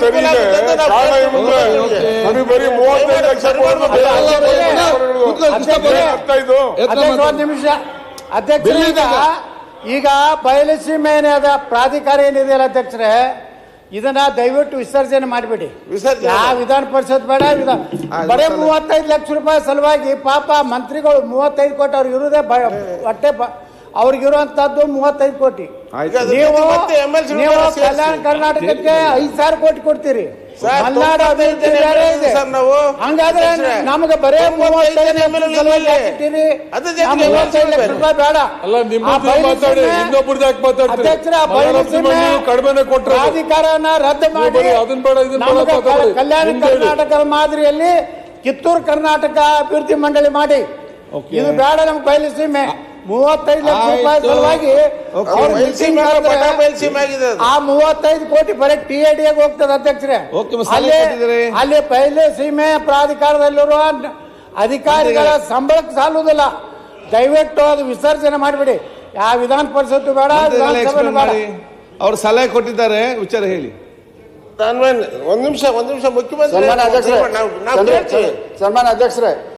ಸರಿ ಇದೆ. ಕಾರಣ ಏನಂದ್ರೆ ನಮಗೆ ಬರೀ ಮೂವತ್ತೈದು ಲಕ್ಷ ಅವರೇ. ನಿಮಿಷ. ಅಧ್ಯಕ್ಷ ಈಗ ಇದೆ. ಈಗ ಬಯಲುಸೀಮೆ ಏನಿದೆ ಪ್ರಾಧಿಕಾರ ಏನಿದೆಯಲ್ಲ ಅಧ್ಯಕ್ಷರೇ ಇದನ್ನ ದಯವಿಟ್ಟು ವಿಸರ್ಜನೆ ಮಾಡಿಬಿಡಿ. ವಿಸರ್ಜನೆ? ಯಾವ ವಿಧಾನ ಪರಿಷತ್ ಬೇಡ ವಿಧಾನ ಬರೀ ಮೂವತ್ತೈದು ಲಕ್ಷ ರೂಪಾಯಿ ಸಲುವಾಗಿ ಪಾಪ ಮಂತ್ರಿಗಳು ಮೂವತ್ತೈದು ಕೋಟಿ ಅವ್ರಿಗೆ ಇರುದೇ ಭಯ- ಹೊಟ್ಟೆ ಅವ್ರಿಗಿರುವಂತದ್ದು ಮೂವತ್ತೈದು ಕೋಟಿ. ನೀವು ನೀವು ಕಲ್ಯಾಣ ಕರ್ನಾಟಕಕ್ಕೆ ಐದು ಸಾವಿರ ಕೋಟಿ ಕೊಡ್ತೀರಿ. ಅಭಿವೃದ್ಧಿ ಬೇರೆ ಇದೆ. ಹಂಗಾದ್ರೆ ನಮಗೆ ಬರೇ ಮೂವತ್ತೈದು ಬೇಡ. ಅಲ್ಲ ನಿಮ್ಮದು ಮಾತಾಡಿ ಸೀಮೆ- ಯಾಕೆ ಮಾತಾಡ್ತೀರಿ? ಅಧ್ಯಕ್ಷರ ಆ ಬಯಲು ನೀವು ಕಡಿಮೆನೆ ಕೊಟ್ರೆ ಪ್ರಾಧಿಕಾರನ ರದ್ದು ಮಾಡಿ. ಕಲ್ಯಾಣ ಕರ್ನಾಟಕ ಕರ್ನಾಟಕದ ಮಾದರಿಯಲ್ಲಿ ಕಿತ್ತೂರು ಕರ್ನಾಟಕ ಅಭಿವೃದ್ಧಿ ಮಂಡಳಿ ಮಾಡಿ. ಇದು ಬೇಡ ನಮ್ಗೆ ಬಯಲು ಸೀಮೆ ಮೂವತ್ತೈದು ಲಕ್ಷ ರೂಪಾಯಿ. ಸಲುವಾಗಿ ಅವ್ರು. ಆ ಮೂವತ್ತೈದು ಕೋಟಿ ಬರೀ ಟಿ ಎ ಡಿಗೆ ಹೋಗ್ತದೆ ಅಧ್ಯಕ್ಷರೇ. ಓಕೆ, ಮತ್ತೆ ಸಲಹೆ ಅಲ್ಲಿ ಪೈಲೆ ಅಲ್ಲಿ ಪೈಲೆ ಸೀಮೆ ಪ್ರಾಧಿಕಾರದಲ್ಲಿರುವ ಅಧಿಕಾರಿಗಳ ಸಂಬಳಕ್ಕೆ ಸಾಲುವುದಿಲ್ಲ. ದಯವಿಟ್ಟು ಅದು ವಿಸರ್ಜನೆ ಮಾಡಿಬಿಡಿ. ಯಾವ ವಿಧಾನ ಪರಿಷತ್ತು ಬೇಡ ಎಕ್ಸ್ಪ್ಲೇನ್ ಬೇಡ. ಅವ್ರು ಸಲಹೆ ಕೊಟ್ಟಿದ್ದಾರೆ ವಿಚಾರ ಹೇಳಿ. ನಾನು ಒಂದ್ ನಿಮಿಷ ಒಂದ್ ನಿಮಿಷ ಮುಖ್ಯಮಂತ್ರಿ ಸನ್ಮಾನ್ಯ ಅಧ್ಯಕ್ಷರೇ ನಾವು ನಾವು ಸನ್ಮಾನ್ಯ- ಕೇಳ್ತೀವಿ. ಸನ್ಮಾನ್ಯ ಅಧ್ಯಕ್ಷರೇ.